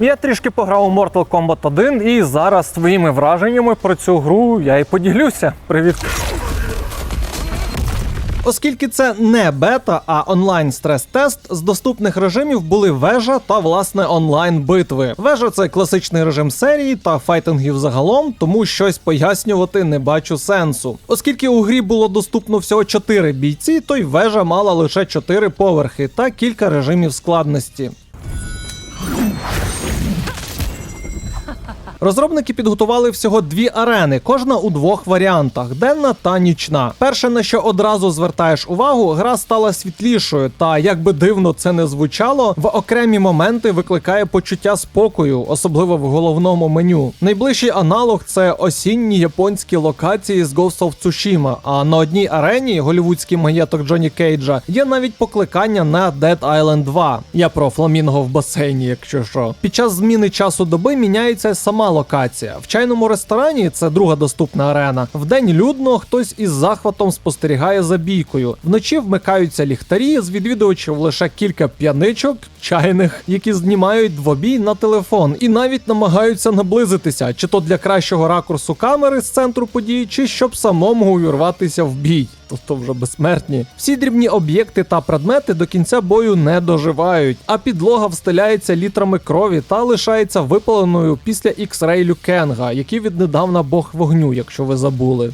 Я трішки пограв у Mortal Kombat 1 і зараз своїми враженнями про цю гру я і поділюся. Привіт. Оскільки це не бета, а онлайн стрес-тест, з доступних режимів були вежа та власне онлайн битви. Вежа це класичний режим серії та файтингів загалом, тому щось пояснювати не бачу сенсу. Оскільки у грі було доступно всього 4 бійці, то й вежа мала лише 4 поверхи та кілька режимів складності. Розробники підготували всього дві арени, кожна у двох варіантах: денна та нічна. Перше, на що одразу звертаєш увагу, гра стала світлішою, та як би дивно це не звучало, в окремі моменти викликає почуття спокою, особливо в головному меню. Найближчий аналог це осінні японські локації з Ghost of Tsushima, А на одній арені голівудський маєток Джоні Кейджа є навіть покликання на Dead Island 2. Я про фламінго в басейні, якщо що. Під час зміни часу доби міняється сама локація. В чайному ресторані це друга доступна арена. Вдень людно хтось із захватом спостерігає за бійкою. Вночі вмикаються ліхтарі, з відвідувачів лише кілька п'яничок, чайних, які знімають двобій на телефон і навіть намагаються наблизитися, чи то для кращого ракурсу камери з центру події, чи щоб самому увірватися в бій. Тобто вже безсмертні. Всі дрібні об'єкти та предмети до кінця бою не доживають, а підлога встеляється літрами крові та лишається випаленою після ікс-рейлю Люкенга, який віднедавна бог вогню, якщо ви забули.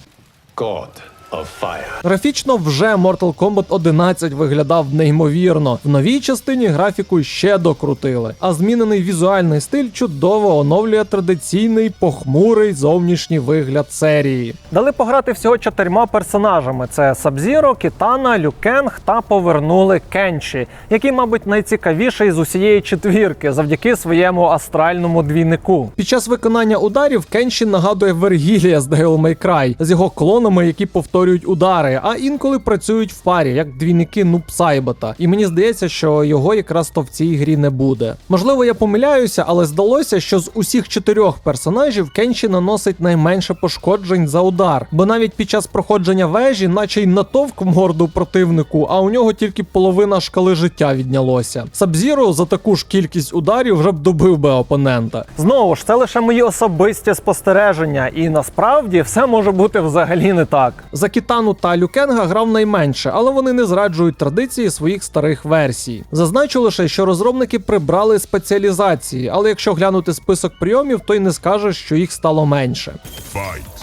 God of Fire. Графічно вже Mortal Kombat 11 виглядав неймовірно. В новій частині графіку ще докрутили, а змінений візуальний стиль чудово оновлює традиційний похмурий зовнішній вигляд серії. Дали пограти всього чотирма персонажами: це Сабзіро, Кітана, Люкенг та повернули Кенші, який, мабуть, найцікавіший з усієї четвірки завдяки своєму астральному двійнику. Під час виконання ударів Кенші нагадує Вергілія з Devil May Cry з його клонами, які повторюють удари, а інколи працюють в парі, як двійники Нуб Сайбата. І мені здається, що його якраз то в цій грі не буде. Можливо, я помиляюся, але здалося, що з усіх чотирьох персонажів Кенші наносить найменше пошкоджень за удар, бо навіть під час проходження вежі, наче й натовк морду противнику, а у нього тільки половина шкали життя віднялося. Сабзіро за таку ж кількість ударів вже б добив би опонента. Знову ж це лише мої особисті спостереження, і насправді все може бути взагалі не так. За Кітану та Люкенга грав найменше, але вони не зраджують традиції своїх старих версій. Зазначу лише, що розробники прибрали спеціалізації, але якщо глянути список прийомів, то й не скажеш, що їх стало менше. Fight.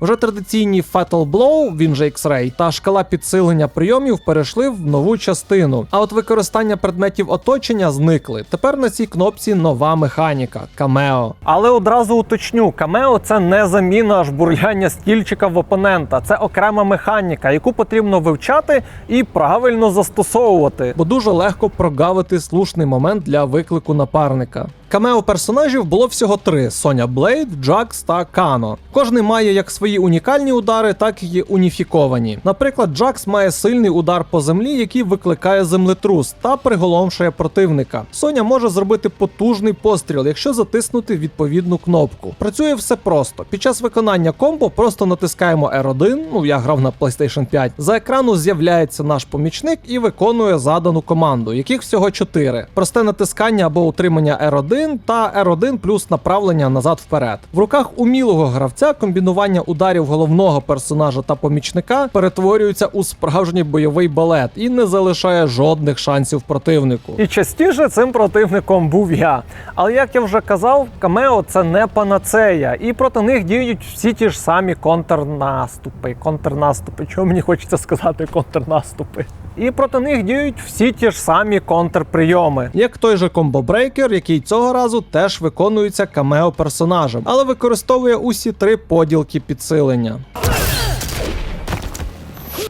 Вже традиційні Fatal Blow, він же X-Ray, та шкала підсилення прийомів перейшли в нову частину. А от використання предметів оточення зникли. Тепер на цій кнопці нова механіка камео. Але одразу уточню: камео це не заміна аж бурляння стільчика в опонента. Це окрема механіка, яку потрібно вивчати і правильно застосовувати, бо дуже легко прогавити слушний момент для виклику напарника. Камео персонажів було всього три: Соня Блейд, Джакс та Кано. Кожний має як свої унікальні удари, так і уніфіковані. Наприклад, Джакс має сильний удар по землі, який викликає землетрус та приголомшує противника. Соня може зробити потужний постріл, якщо затиснути відповідну кнопку. Працює все просто. Під час виконання комбо просто натискаємо R1, ну я грав на PlayStation 5. За екрану з'являється наш помічник і виконує задану команду, яких всього 4. Просте натискання або утримання R1 та R1 плюс направлення назад вперед. В руках умілого гравця комбінування ударів головного персонажа та помічника перетворюється у справжній бойовий балет і не залишає жодних шансів противнику. І частіше цим противником був я. Але як я вже казав, камео це не панацея, і проти них діють всі ті ж самі контрнаступи. Контрнаступи. Чого мені хочеться сказати контрнаступи? І проти них діють всі ті ж самі контрприйоми, як той же комбобрейкер, який цього разу теж виконується камео персонажем, але використовує усі три поділки підсилення.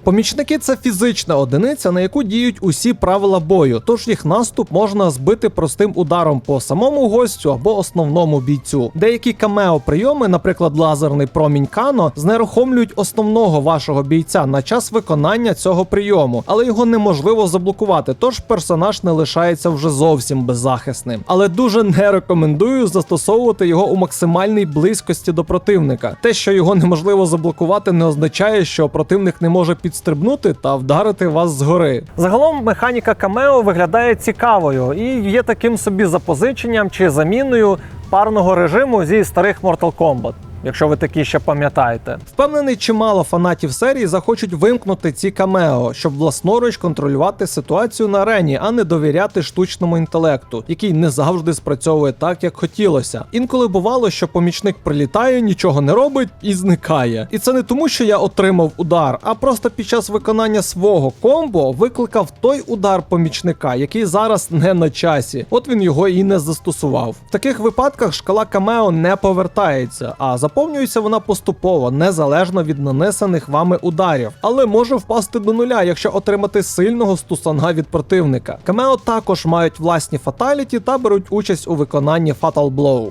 Помічники це фізична одиниця, на яку діють усі правила бою, тож їх наступ можна збити простим ударом по самому гостю або основному бійцю. Деякі камео прийоми, наприклад, лазерний промінь Кано, знерухомлюють основного вашого бійця на час виконання цього прийому, але його неможливо заблокувати, тож персонаж не лишається вже зовсім беззахисним. Але дуже не рекомендую застосовувати його у максимальній близькості до противника. Те, що його неможливо заблокувати, не означає, що противник не може підсилити підстрибнути та вдарити вас згори. Загалом механіка камео виглядає цікавою і є таким собі запозиченням чи заміною парного режиму зі старих Mortal Kombat. Якщо ви такі ще пам'ятаєте, впевнений, чимало фанатів серії захочуть вимкнути ці камео, щоб власноруч контролювати ситуацію на арені, а не довіряти штучному інтелекту, який не завжди спрацьовує так, як хотілося. Інколи бувало, що помічник прилітає, нічого не робить і зникає. І це не тому, що я отримав удар, а просто під час виконання свого комбо викликав той удар помічника, який зараз не на часі. От він його і не застосував. В таких випадках шкала камео не повертається, а заповнюється вона поступово, незалежно від нанесених вами ударів, але може впасти до нуля, якщо отримати сильного стусанга від противника. Камео також мають власні фаталіті та беруть участь у виконанні Fatal Blow.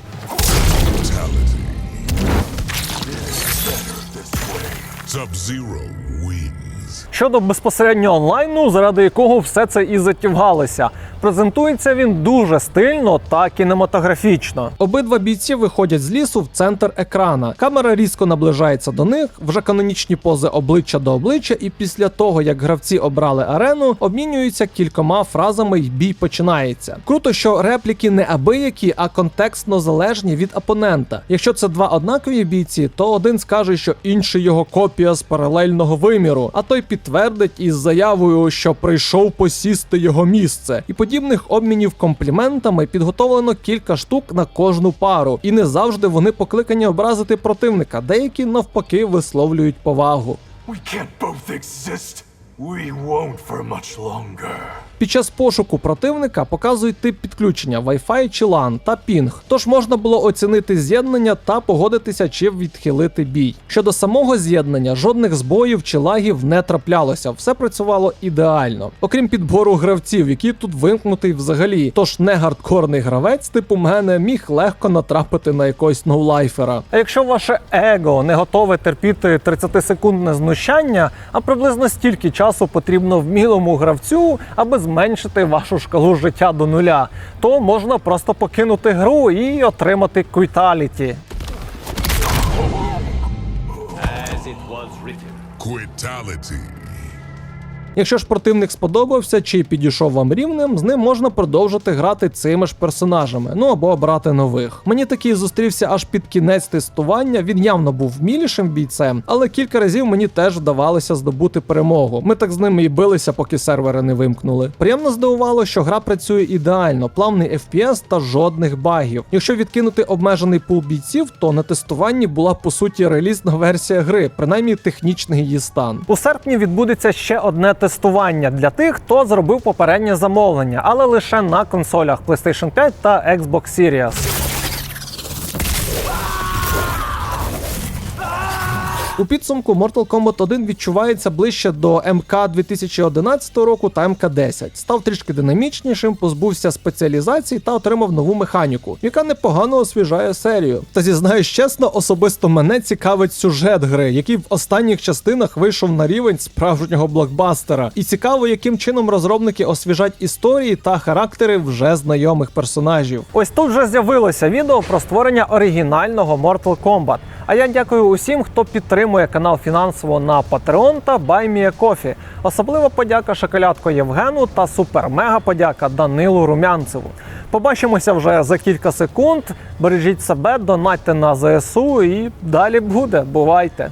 Sub-Zero wins. Щодо безпосередньо онлайну, заради якого все це і затівгалося. Презентується він дуже стильно та кінематографічно. Обидва бійці виходять з лісу в центр екрана. Камера різко наближається до них, вже канонічні пози обличчя до обличчя, і після того, як гравці обрали арену, обмінюються кількома фразами і бій починається. Круто, що репліки не абиякі, а контекстно залежні від опонента. Якщо це два однакові бійці, то один скаже, що інший його копія з паралельного виміру, а той підтвердить із заявою, що прийшов посісти його місце. І подібних обмінів компліментами підготовлено кілька штук на кожну пару, і не завжди вони покликані образити противника, деякі навпаки висловлюють повагу. We can't both exist. We won't for much longer. Під час пошуку противника показують тип підключення Wi-Fi чи LAN та пінг, тож можна було оцінити з'єднання та погодитися чи відхилити бій. Щодо самого з'єднання, жодних збоїв чи лагів не траплялося, все працювало ідеально. Окрім підбору гравців, які тут вимкнутий взагалі. Тож не гардкорний гравець, типу мене, міг легко натрапити на якогось ноулайфера. А якщо ваше его не готове терпіти 30-секундне знущання, а приблизно стільки часу потрібно вмілому гравцю, аби зменшити вашу шкалу життя до нуля, то можна просто покинути гру і отримати квіталіті. As it was written. Quitality. Якщо ж противник сподобався чи підійшов вам рівнем, з ним можна продовжити грати цими ж персонажами, ну або обрати нових. Мені такий зустрівся аж під кінець тестування. Він явно був вмілішим бійцем, але кілька разів мені теж вдавалося здобути перемогу. Ми так з ними і билися, поки сервери не вимкнули. Приємно здивувало, що гра працює ідеально, плавний FPS та жодних багів. Якщо відкинути обмежений пул бійців, то на тестуванні була по суті релізна версія гри, принаймні технічний її стан. У серпні відбудеться ще одне тестування для тих, хто зробив попереднє замовлення, але лише на консолях PlayStation 5 та Xbox Series. У підсумку Mortal Kombat 1 відчувається ближче до МК 2011 року та МК 10. Став трішки динамічнішим, позбувся спеціалізацій та отримав нову механіку, яка непогано освіжає серію. Та зізнаюсь чесно, особисто мене цікавить сюжет гри, який в останніх частинах вийшов на рівень справжнього блокбастера. І цікаво, яким чином розробники освіжать історії та характери вже знайомих персонажів. Ось тут вже з'явилося відео про створення оригінального Mortal Kombat. А я дякую усім, хто підтримує канал фінансово на Patreon та BuyMeACoffee. Особливо подяка шоколядко Євгену та супер-мега подяка Данилу Румянцеву. Побачимося вже за кілька секунд. Бережіть себе, донатьте на ЗСУ і далі буде. Бувайте!